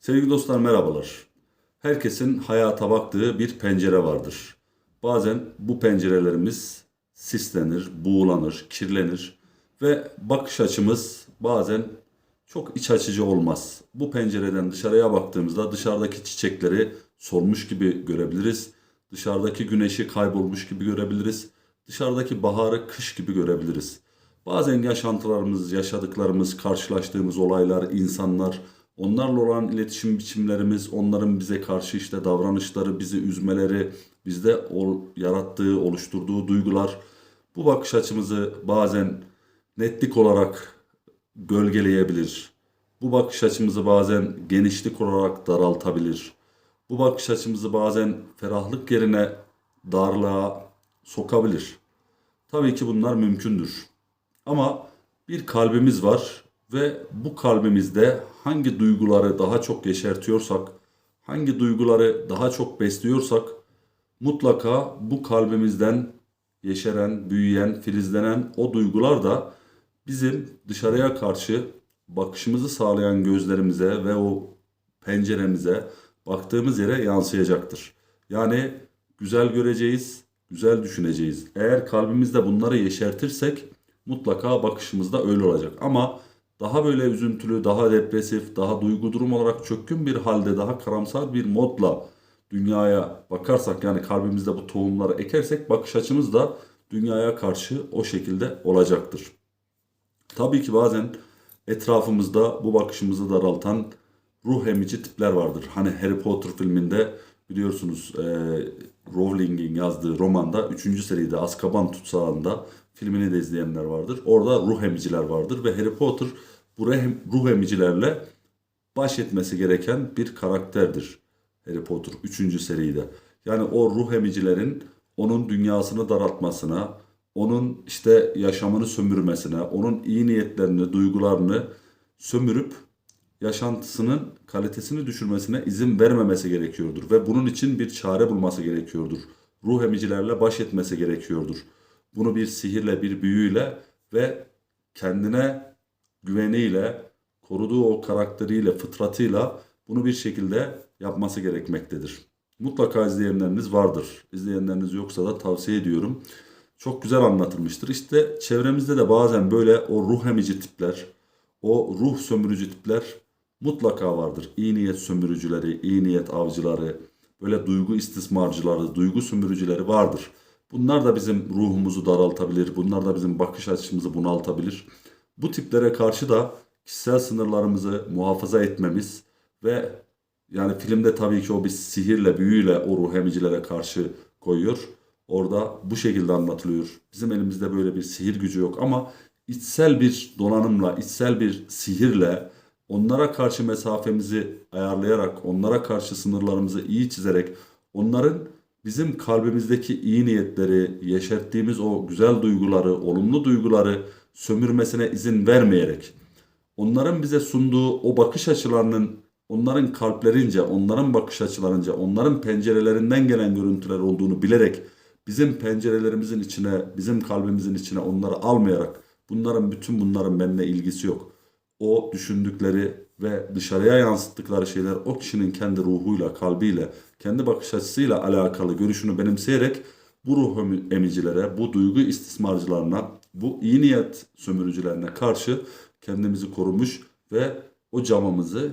Sevgili dostlar merhabalar. Herkesin hayata baktığı bir pencere vardır. Bazen bu pencerelerimiz sislenir, buğulanır, kirlenir ve bakış açımız bazen çok iç açıcı olmaz. Bu pencereden dışarıya baktığımızda dışarıdaki çiçekleri solmuş gibi görebiliriz. Dışarıdaki güneşi kaybolmuş gibi görebiliriz. Dışarıdaki baharı kış gibi görebiliriz. Bazen yaşantılarımız, yaşadıklarımız, karşılaştığımız olaylar, insanlar, onlarla olan iletişim biçimlerimiz, onların bize karşı işte davranışları, bizi üzmeleri, bizde ol- yarattığı, oluşturduğu duygular, bu bakış açımızı bazen netlik olarak gölgeleyebilir. Bu bakış açımızı bazen genişlik olarak daraltabilir. Bu bakış açımızı bazen ferahlık yerine darlığa sokabilir. Tabii ki bunlar mümkündür. Ama bir kalbimiz var ve bu kalbimizde hangi duyguları daha çok yeşertiyorsak, hangi duyguları daha çok besliyorsak mutlaka bu kalbimizden yeşeren, büyüyen, filizlenen o duygular da bizim dışarıya karşı bakışımızı sağlayan gözlerimize ve o penceremize baktığımız yere yansıyacaktır. Yani güzel göreceğiz, güzel düşüneceğiz. Eğer kalbimizde bunları yeşertirsek mutlaka bakışımızda öyle olacak. Ama daha böyle üzüntülü, daha depresif, daha duygu durum olarak çökkün bir halde, daha karamsar bir modla dünyaya bakarsak yani kalbimizde bu tohumları ekersek bakış açımız da dünyaya karşı o şekilde olacaktır. Tabii ki bazen etrafımızda bu bakışımızı daraltan ruh emici tipler vardır. Hani Harry Potter filminde biliyorsunuz e, Rowling'in yazdığı romanda 3. seride Azkaban tutsağında filmini de izleyenler vardır. Orada ruh emiciler vardır ve Harry Potter bu ruh emicilerle baş etmesi gereken bir karakterdir. Harry Potter 3. seride. Yani o ruh emicilerin onun dünyasını daraltmasına, onun işte yaşamını sömürmesine, onun iyi niyetlerini, duygularını sömürüp yaşantısının kalitesini düşürmesine izin vermemesi gerekiyordur ve bunun için bir çare bulması gerekiyordur. Ruh emicilerle baş etmesi gerekiyordur. Bunu bir sihirle, bir büyüyle ve kendine güveniyle, koruduğu o karakteriyle, fıtratıyla bunu bir şekilde yapması gerekmektedir. Mutlaka izleyenleriniz vardır. İzleyenleriniz yoksa da tavsiye ediyorum. Çok güzel anlatılmıştır. İşte çevremizde de bazen böyle o ruh emici tipler, o ruh sömürücü tipler mutlaka vardır. İyi niyet sömürücüleri, iyi niyet avcıları, böyle duygu istismarcıları, duygu sömürücüleri vardır. Bunlar da bizim ruhumuzu daraltabilir. Bunlar da bizim bakış açımızı bunaltabilir. Bu tiplere karşı da kişisel sınırlarımızı muhafaza etmemiz ve yani filmde tabii ki o bir sihirle, büyüyle o ruh karşı koyuyor. Orada bu şekilde anlatılıyor. Bizim elimizde böyle bir sihir gücü yok ama içsel bir donanımla, içsel bir sihirle onlara karşı mesafemizi ayarlayarak, onlara karşı sınırlarımızı iyi çizerek, onların bizim kalbimizdeki iyi niyetleri, yeşerttiğimiz o güzel duyguları, olumlu duyguları sömürmesine izin vermeyerek, onların bize sunduğu o bakış açılarının onların kalplerince, onların bakış açılarınca, onların pencerelerinden gelen görüntüler olduğunu bilerek bizim pencerelerimizin içine, bizim kalbimizin içine onları almayarak bunların bütün bunların benimle ilgisi yok. O düşündükleri ve dışarıya yansıttıkları şeyler o kişinin kendi ruhuyla, kalbiyle, kendi bakış açısıyla alakalı görüşünü benimseyerek bu ruh emi- emicilere, bu duygu istismarcılarına, bu iyi niyet sömürücülerine karşı kendimizi korumuş ve o camımızı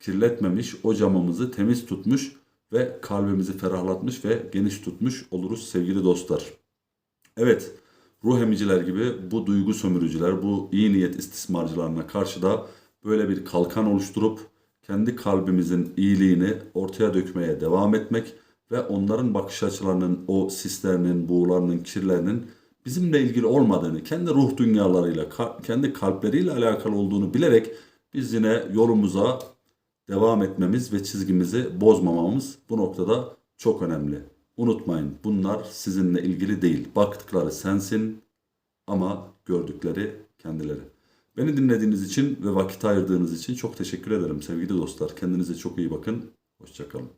kirletmemiş, o camımızı temiz tutmuş ve kalbimizi ferahlatmış ve geniş tutmuş oluruz sevgili dostlar. Evet, ruh emiciler gibi bu duygu sömürücüler, bu iyi niyet istismarcılarına karşı da böyle bir kalkan oluşturup kendi kalbimizin iyiliğini ortaya dökmeye devam etmek ve onların bakış açılarının, o sislerinin, buğularının, kirlerinin bizimle ilgili olmadığını, kendi ruh dünyalarıyla, kendi kalpleriyle alakalı olduğunu bilerek biz yine yolumuza devam etmemiz ve çizgimizi bozmamamız bu noktada çok önemli. Unutmayın bunlar sizinle ilgili değil. Baktıkları sensin ama gördükleri kendileri. Beni dinlediğiniz için ve vakit ayırdığınız için çok teşekkür ederim sevgili dostlar. Kendinize çok iyi bakın. Hoşçakalın.